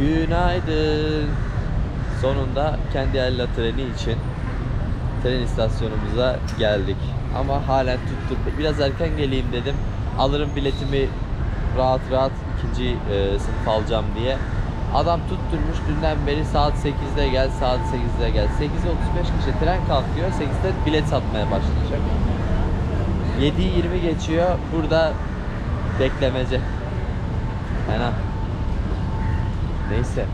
Günaydın. Sonunda kendi elle treni için tren istasyonumuza geldik. Ama halen tuttur. Biraz erken geleyim dedim. Alırım biletimi rahat rahat ikinci e, sınıf alacağım diye. Adam tutturmuş dünden beri saat 8'de gel, saat 8'de gel. 8'e 35 geçe tren kalkıyor. 8'de bilet satmaya başlayacak. 7'yi 20 geçiyor. Burada beklemece. Fena. Neyse.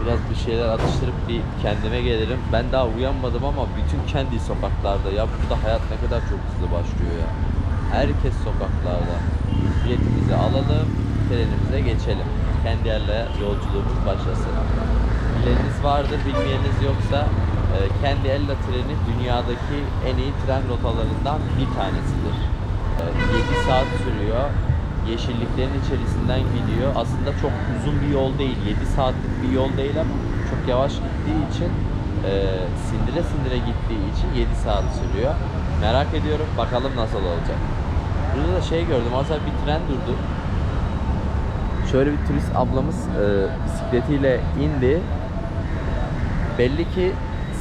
Biraz bir şeyler atıştırıp bir kendime gelirim. Ben daha uyanmadım ama bütün kendi sokaklarda. Ya burada hayat ne kadar çok hızlı başlıyor ya. Herkes sokaklarda. Biletimizi alalım, trenimize geçelim. Kendi yerle yolculuğumuz başlasın. Bileniniz vardır, bilmeyeniniz yoksa e, kendi elle treni dünyadaki en iyi tren rotalarından bir tanesidir. E, 7 saat sürüyor. Yeşilliklerin içerisinden gidiyor. Aslında çok uzun bir yol değil. 7 saatlik bir yol değil ama çok yavaş gittiği için e, sindire sindire gittiği için 7 saat sürüyor. Merak ediyorum. Bakalım nasıl olacak. Burada da şey gördüm. Aslında bir tren durdu. Şöyle bir turist ablamız e, bisikletiyle indi. Belli ki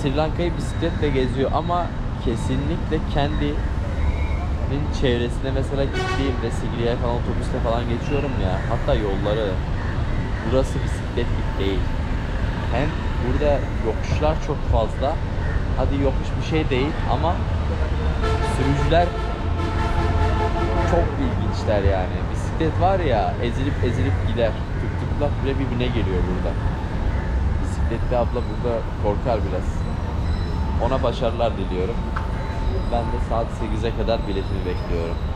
Sri Lanka'yı bisikletle geziyor ama kesinlikle kendi çevresine mesela gittiğimde Sigiriye falan otobüste falan geçiyorum ya hatta yolları burası bisikletlik değil. Hem burada yokuşlar çok fazla. Hadi yokuş bir şey değil ama sürücüler çok ilginçler yani. Bisiklet var ya ezilip ezilip gider. Tık tıklar bile birbirine geliyor burada. Bisikletli abla burada korkar biraz. Ona başarılar diliyorum. Ben de saat 8'e kadar biletimi bekliyorum.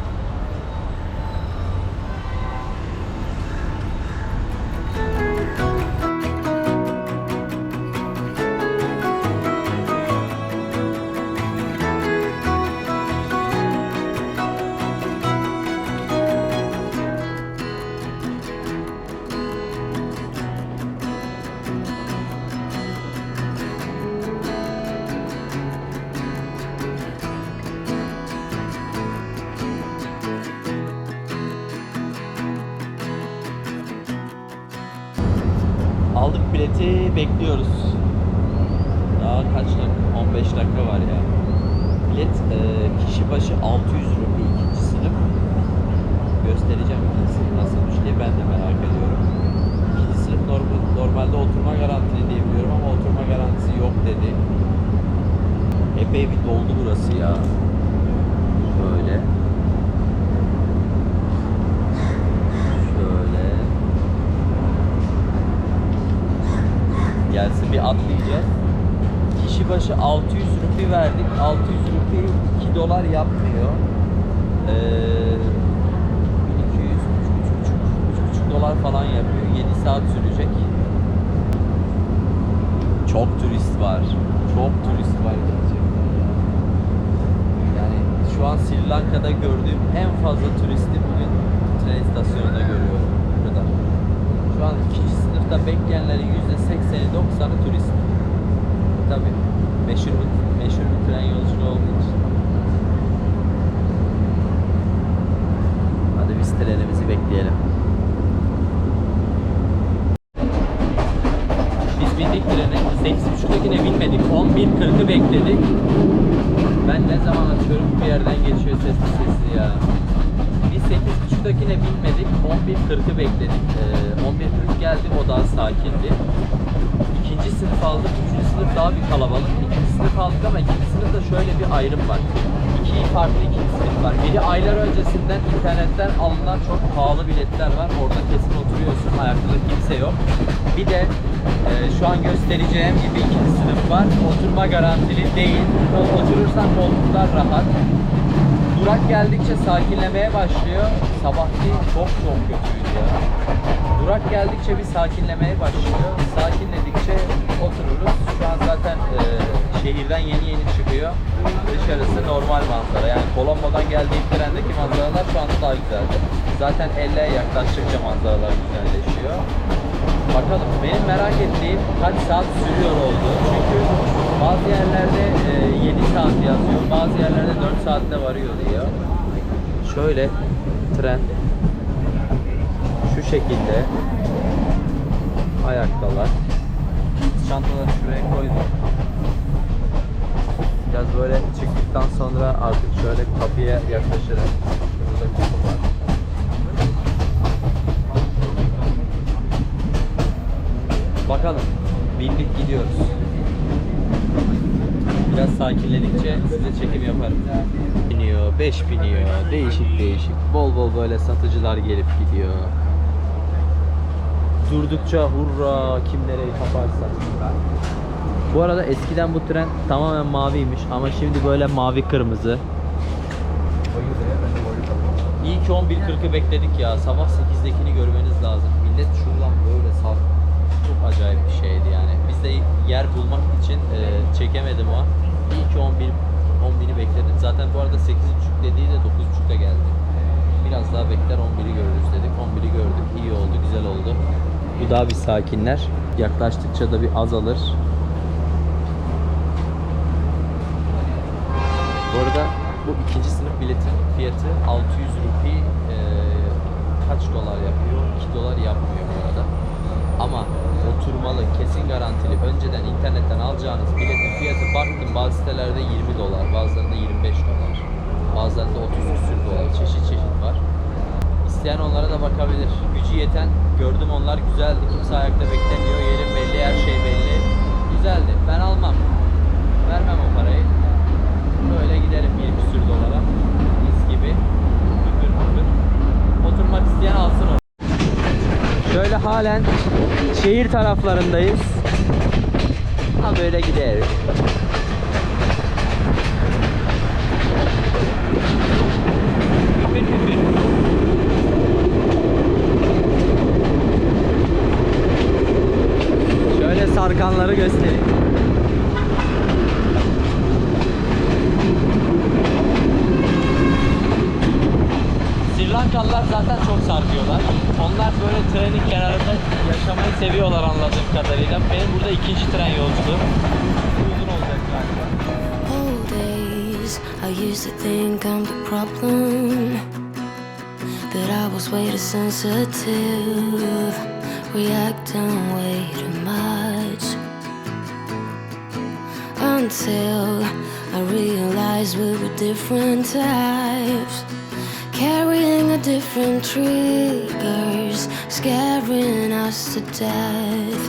Bekliyoruz. Daha kaç dakika? 15 dakika var ya. Bilet e, kişi başı 600 rupi ikinci sınıf. Göstereceğim ikinci sınıf nasılmış diye ben de merak ediyorum. İkinci sınıf normal, normalde oturma garantili diye ama oturma garantisi yok dedi. Epey bir doldu burası ya. Böyle. Şöyle. gelsin bir atlayacağız. Kişi başı 600 rupi verdik. 600 rupi 2 dolar yapmıyor. Ee, 1200, 3,5 dolar falan yapıyor. 7 saat sürecek. Çok turist var. Çok turist var gerçekten. ya. Yani şu an Sri Lanka'da gördüğüm en fazla turisti bugün tren istasyonunda görüyorum. Burada. Şu an ikinci sınıfta bekleyenlerin yüzde sekseni doksanı turist. Tabii meşhur bir, meşhur bir tren yolculuğu olduğu için. Hadi biz trenimizi bekleyelim. Biz bindik trene. 8.30'dakine binmedik. 11.40'ı bekledik. Ben ne zaman açıyorum bir yerden geçiyor sesli sesli ya. Biz 8.30'dakine binmedik. 11.40'ı bekledik. Ee, 11.40 geldi o daha sakindi. İkinci sınıf aldık. Üçüncü sınıf daha bir kalabalık. İkinci sınıf aldık ama ikinci sınıfta şöyle bir ayrım var. İki farklı ikinci sınıf var. Biri aylar öncesinden internetten alınan çok pahalı biletler var. Orada kesin oturuyorsun. Ayakta kimse yok. Bir de e, şu an göstereceğim gibi ikinci sınıf var. Oturma garantili değil. Oturursan koltuklar rahat. Durak geldikçe sakinlemeye başlıyor. Sabahki çok çok kötüydü ya. Durak geldikçe bir sakinlemeye başlıyor. Sakinledikçe otururuz. Şu an zaten e, şehirden yeni yeni çıkıyor. Dışarısı normal manzara. Yani Colombo'dan geldiğim trendeki manzaralar şu anda daha güzeldi. Zaten elle yaklaştıkça manzaralar güzelleşiyor. Bakalım benim merak ettiğim kaç saat sürüyor oldu. Çünkü bazı yerlerde e, 7 saat yazıyor. Bazı yerlerde 4 saatte varıyor diyor. Şöyle tren şu şekilde Ayaktalar. Çantaları şuraya koydum. Biraz böyle çıktıktan sonra artık şöyle kapıya yaklaşırım. Burada kapı var. Bakalım. Bindik gidiyoruz. Biraz sakinledikçe size çekim yaparım. Biniyor, 5 biniyor, değişik değişik. Bol bol böyle satıcılar gelip gidiyor. Durdukça hurra kim nereyi kaparsa. Bu arada eskiden bu tren tamamen maviymiş ama şimdi böyle mavi kırmızı. İyi ki 11.40'ı bekledik ya. Sabah 8'dekini görmeniz lazım. Millet şuradan böyle sal. Çok acayip bir şeydi yani. Biz de yer bulmak için e, çekemedim o. İyi ki 11 11'i bekledim. Zaten bu arada 8.30 dediği de 9.30'da geldi. Biraz daha bekler 11'i görürüz dedik. 11'i gördük. İyi oldu, güzel oldu. Bu daha bir sakinler. Yaklaştıkça da bir azalır. Arada bu ikinci sınıf biletin fiyatı 600 rupi e, kaç dolar yapıyor? 2 dolar yapmıyor bu arada. Ama oturmalı, kesin garantili, önceden internetten alacağınız biletin fiyatı baktım bazı sitelerde 20 dolar, bazılarında 25 dolar, bazılarında 30 küsür dolar, çeşit çeşit var. İsteyen onlara da bakabilir. Gücü yeten gördüm onlar güzeldi. Kimse ayakta beklemiyor. Yerim belli, her şey belli. Güzeldi. Ben almam. Vermem o parayı. Böyle giderim 20 küsür dolara. Mis gibi. Hıpır hıpır. Oturmak isteyen alsın onu. Şöyle halen şehir taraflarındayız. Ha böyle gideriz. Şöyle sarkanları göstereyim. Sri Lankalılar zaten çok sarkıyorlar. Onlar böyle trenin kenarında yaşamayı seviyorlar anladığım kadarıyla. Benim burada ikinci tren yolculuğum. Uzun olacak galiba. Until I realized we were different types, carrying a different triggers, scaring us to death.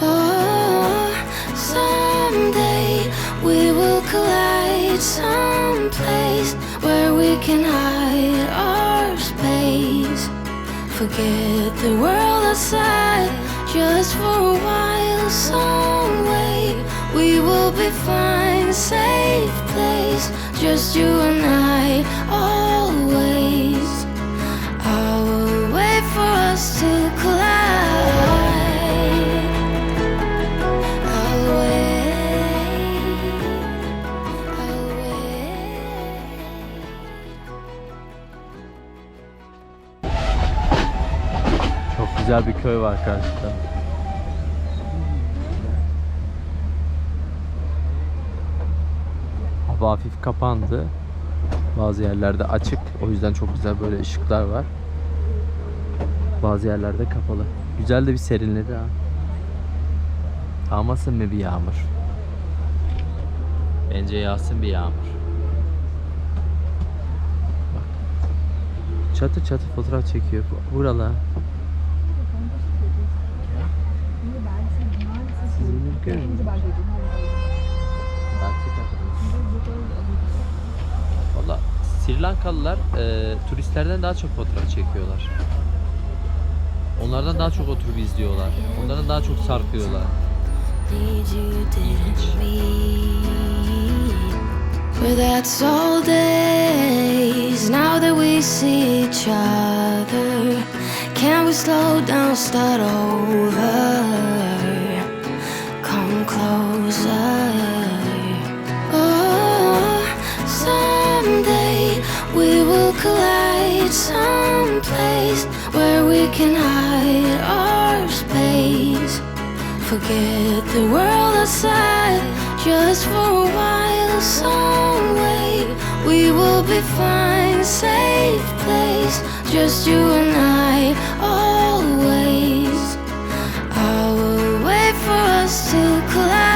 Oh, someday we will collide someplace where we can hide our space. Forget the world outside just for a while. Some way we will be fine, safe place. Just you and I, always. I will wait for us to collide. I'll wait. I'll wait. Çok güzel bir köy var karşıda. Hava hafif kapandı. Bazı yerlerde açık. O yüzden çok güzel böyle ışıklar var. Bazı yerlerde kapalı. Güzel de bir serinledi ha. Yağmasın mı bir yağmur? Bence yağsın bir yağmur. Bak. Çatı çatı fotoğraf çekiyor. Buralar. Valla Sri Lankalılar e, turistlerden daha çok fotoğraf çekiyorlar. Onlardan daha çok oturup izliyorlar. Onlardan daha çok sarkıyorlar. But that's all days now that we see each other. Can we slow down, start over? Come closer. Someday we will collide someplace where we can hide our space. Forget the world outside just for a while. Some way we will be fine, safe place. Just you and I always. I will wait for us to collide.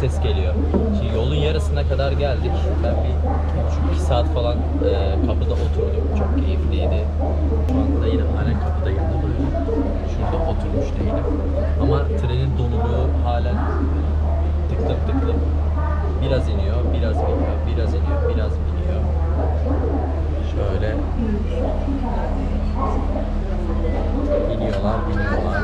Ses geliyor. Şimdi yolun yarısına kadar geldik. Ben bir buçuk iki saat falan e, kapıda oturdum. Çok keyifliydi. Şu anda yine halen kapıdayım değil mi? Şurada oturmuş değilim. Ama trenin doluluğu halen tıklım tıklım. Biraz iniyor, biraz biniyor, biraz iniyor, biraz biniyor. Şöyle biniyorlar, biniyorlar.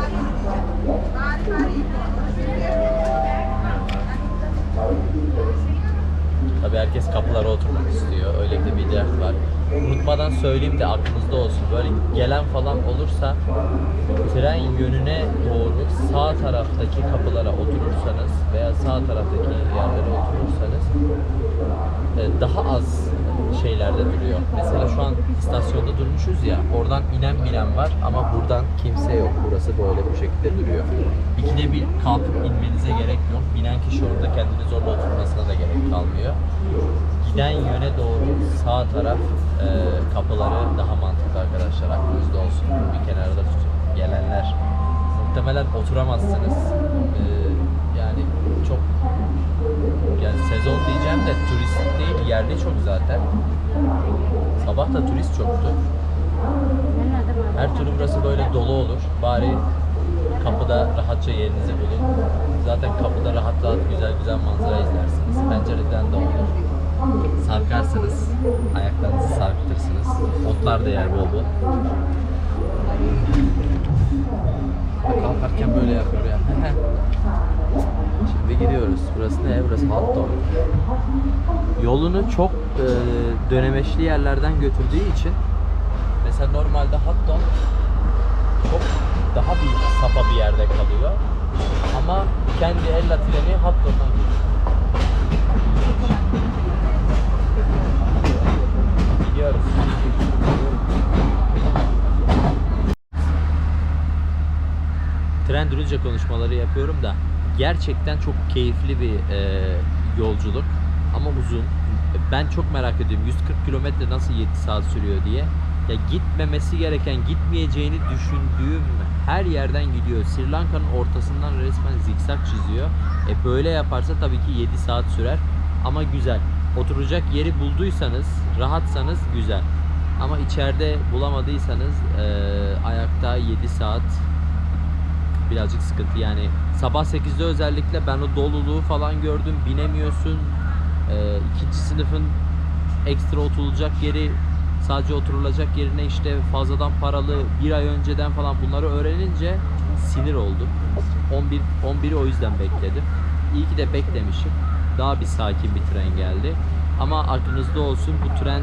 Tabii herkes kapılara oturmak istiyor. Öyle de bir dert var. Unutmadan söyleyeyim de aklınızda olsun. Böyle gelen falan olursa tren yönüne doğru sağ taraftaki kapılara oturursanız veya sağ taraftaki yerlere oturursanız e, daha az şeylerde duruyor. Mesela şu an istasyonda durmuşuz ya oradan inen binen var ama buradan kimse yok. Burası böyle bu şekilde duruyor. İkide bir kalkıp inmenize gerek yok. Binen kişi orada kendini zorla oturmasına da gerek kalmıyor. Giden yöne doğru sağ taraf e, kapıları daha mantıklı arkadaşlar. Aklınızda olsun. Bir kenarda tutun. Gelenler muhtemelen oturamazsınız. E, yani çok yani sezon diyeceğim de turist yerli çok zaten. Sabah da turist çoktu. Her türlü burası böyle dolu olur. Bari kapıda rahatça yerinizi bulun. Zaten kapıda rahat rahat güzel güzel manzara izlersiniz. Pencereden de olur. Sarkarsınız. Ayaklarınızı sarkıtırsınız. Otlar da yer bol bol. Kalkarken böyle yapıyor ya. Şimdi gidiyoruz. Burası ne? Burası Hatton. Yolunu çok e, dönemeçli yerlerden götürdüğü için mesela normalde Hatton çok daha bir sapa bir yerde kalıyor. Ama kendi elle treni Hatton'dan gidiyoruz. Tren durunca konuşmaları yapıyorum da gerçekten çok keyifli bir e, yolculuk ama uzun. Ben çok merak ediyorum 140 kilometre nasıl 7 saat sürüyor diye. Ya gitmemesi gereken, gitmeyeceğini düşündüğüm her yerden gidiyor. Sri Lanka'nın ortasından resmen zikzak çiziyor. E böyle yaparsa tabii ki 7 saat sürer ama güzel. Oturacak yeri bulduysanız, rahatsanız güzel. Ama içeride bulamadıysanız e, ayakta 7 saat birazcık sıkıntı. Yani sabah 8'de özellikle ben o doluluğu falan gördüm binemiyorsun. Ee, ikinci sınıfın ekstra oturulacak yeri sadece oturulacak yerine işte fazladan paralı bir ay önceden falan bunları öğrenince sinir oldum. 11 11'i o yüzden bekledim. İyi ki de beklemişim. Daha bir sakin bir tren geldi. Ama aklınızda olsun bu tren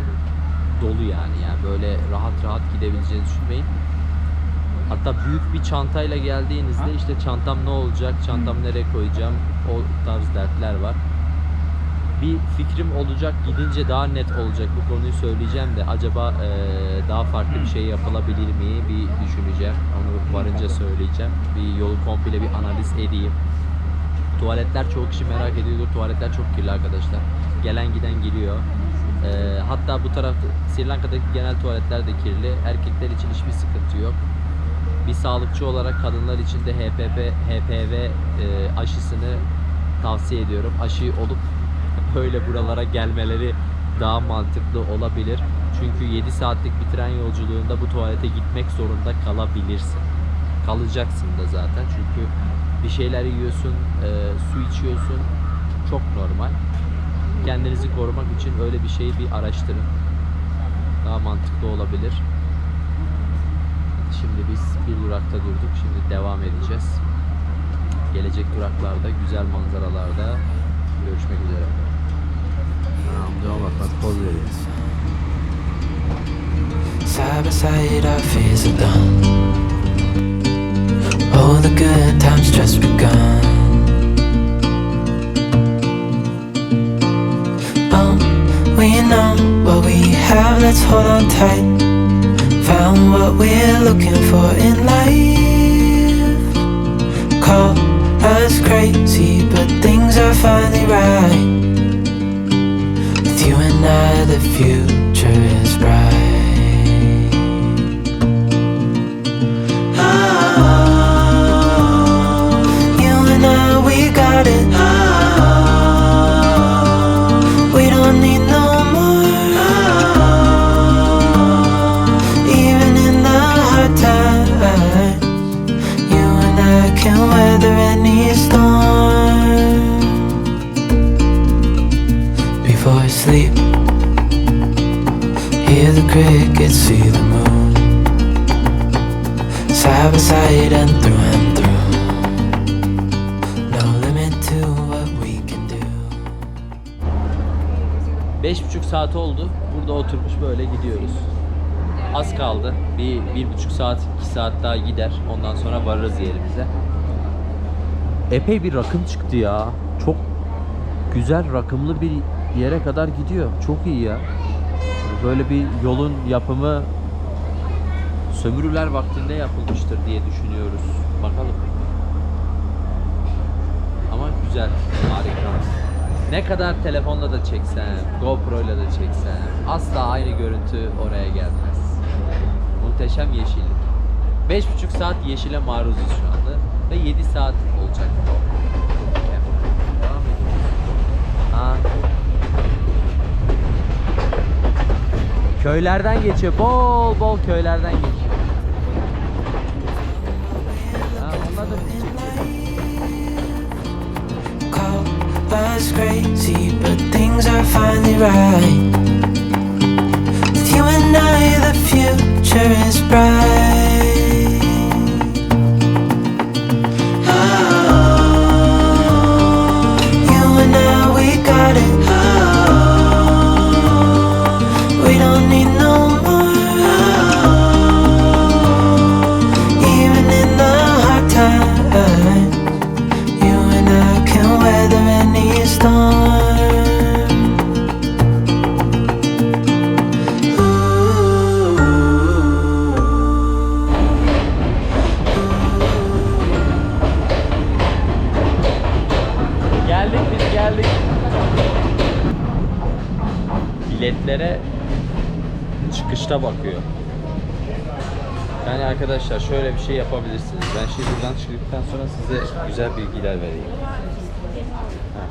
dolu yani. Yani böyle rahat rahat gidebileceğinizi düşünmeyin Hatta büyük bir çantayla geldiğinizde işte çantam ne olacak, çantam nereye koyacağım o tarz dertler var. Bir fikrim olacak gidince daha net olacak bu konuyu söyleyeceğim de acaba eee, daha farklı bir şey yapılabilir mi bir düşüneceğim. Onu varınca söyleyeceğim. Bir yolu komple bir analiz edeyim. Tuvaletler çok kişi merak ediyordur. Tuvaletler çok kirli arkadaşlar. Gelen giden geliyor. Eee, hatta bu tarafta Sri Lanka'daki genel tuvaletler de kirli. Erkekler için hiçbir sıkıntı yok bir sağlıkçı olarak kadınlar için de HPV, HPV e, aşısını tavsiye ediyorum. Aşı olup böyle buralara gelmeleri daha mantıklı olabilir. Çünkü 7 saatlik bir tren yolculuğunda bu tuvalete gitmek zorunda kalabilirsin. Kalacaksın da zaten çünkü bir şeyler yiyorsun, e, su içiyorsun. Çok normal. Kendinizi korumak için öyle bir şeyi bir araştırın. Daha mantıklı olabilir. Şimdi biz bir durakta durduk. Şimdi devam edeceğiz. Gelecek duraklarda, güzel manzaralarda görüşmek üzere. Devam bak bak poz veriyor. Side by side, our fears are done. All the good times just begun. Oh, we know what we have, let's hold on tight. Found what we're looking for in life. Call us crazy, but things are finally right. With you and I, the future is bright. Oh, you and I, we got it. Weather any storm. Before I sleep, hear the crickets, see the moon. Side by side and through and through. Beş buçuk saat oldu. Burada oturmuş böyle gidiyoruz. Az kaldı. Bir, bir buçuk saat, iki saat daha gider. Ondan sonra varırız yerimize. Epey bir rakım çıktı ya. Çok güzel rakımlı bir yere kadar gidiyor. Çok iyi ya. Böyle bir yolun yapımı sömürüler vaktinde yapılmıştır diye düşünüyoruz. Bakalım. Ama güzel, harika. Ne kadar telefonla da çeksen, GoPro ile de çeksen asla aynı görüntü oraya gelmez. Muhteşem yeşillik. 5,5 saat yeşile maruzuz şu anda ve 7 saat Köylerden geçiyor. Bol bol köylerden geçiyor. Ha, onlar da bizi çekiyor. With you and I, the future is bright. Biletlere çıkışta bakıyor. Yani arkadaşlar şöyle bir şey yapabilirsiniz. Ben şimdi buradan çıktıktan sonra size güzel bilgiler vereyim. Heh.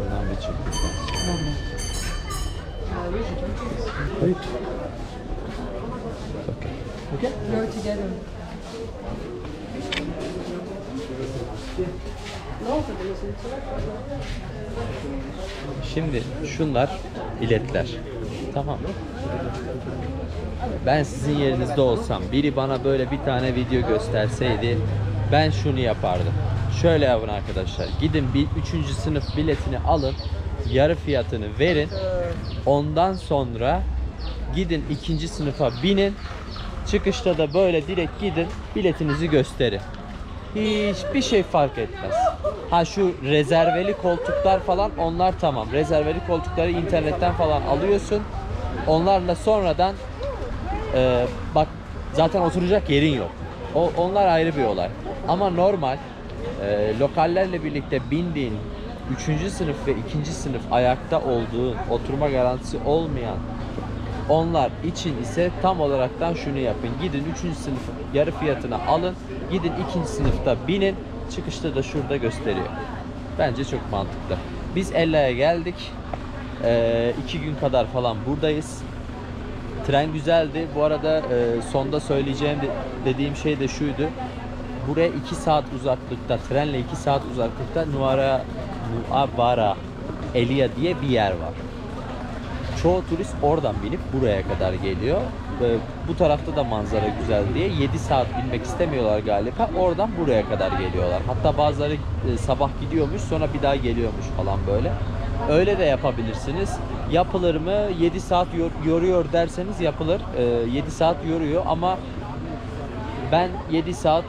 Buradan bir çıktıktan sonra. Go together. Şimdi şunlar biletler. Tamam. Ben sizin yerinizde olsam biri bana böyle bir tane video gösterseydi ben şunu yapardım. Şöyle yapın arkadaşlar. Gidin bir üçüncü sınıf biletini alın. Yarı fiyatını verin. Ondan sonra gidin ikinci sınıfa binin. Çıkışta da böyle direkt gidin biletinizi gösterin. Hiçbir şey fark etmez. Ha şu rezerveli koltuklar falan onlar tamam. Rezerveli koltukları internetten falan alıyorsun. Onlarla sonradan e, bak zaten oturacak yerin yok. O, onlar ayrı bir olay. Ama normal e, lokallerle birlikte bindiğin 3. sınıf ve 2. sınıf ayakta olduğun, oturma garantisi olmayan onlar için ise tam olaraktan şunu yapın. Gidin 3. sınıf yarı fiyatına alın. Gidin 2. sınıfta binin. Çıkışta da şurada gösteriyor. Bence çok mantıklı. Biz Ella'ya geldik. Ee, iki gün kadar falan buradayız. Tren güzeldi. Bu arada e, sonda söyleyeceğim de- dediğim şey de şuydu. Buraya 2 saat uzaklıkta, trenle 2 saat uzaklıkta Nuara, Nuavara Elia diye bir yer var. Çoğu turist oradan binip buraya kadar geliyor. Ee, bu tarafta da manzara güzel diye 7 saat binmek istemiyorlar galiba. Oradan buraya kadar geliyorlar. Hatta bazıları e, sabah gidiyormuş sonra bir daha geliyormuş falan böyle. Öyle de yapabilirsiniz. Yapılır mı? 7 saat yor- yoruyor derseniz yapılır. Ee, 7 saat yoruyor ama ben 7 saat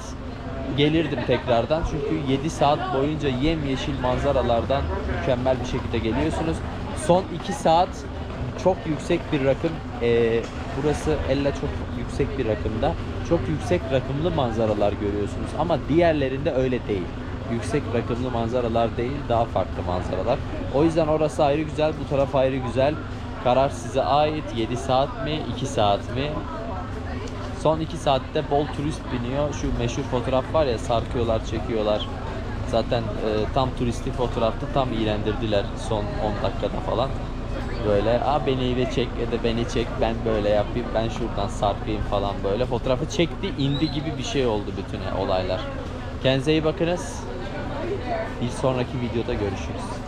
gelirdim tekrardan. Çünkü 7 saat boyunca yemyeşil manzaralardan mükemmel bir şekilde geliyorsunuz. Son 2 saat çok yüksek bir rakım. Ee, burası Ella çok yüksek bir rakımda. Çok yüksek rakımlı manzaralar görüyorsunuz ama diğerlerinde öyle değil. Yüksek rakımlı manzaralar değil, daha farklı manzaralar. O yüzden orası ayrı güzel, bu taraf ayrı güzel. Karar size ait. 7 saat mi, 2 saat mi? Son 2 saatte bol turist biniyor. Şu meşhur fotoğraf var ya sarkıyorlar, çekiyorlar. Zaten e, tam turistik fotoğrafta tam iğrendirdiler son 10 dakikada falan. Böyle. Aa beni de çek ya da beni çek ben böyle yapayım ben şuradan sarkayım falan böyle. Fotoğrafı çekti indi gibi bir şey oldu bütün olaylar. Kendinize iyi bakınız. Bir sonraki videoda görüşürüz.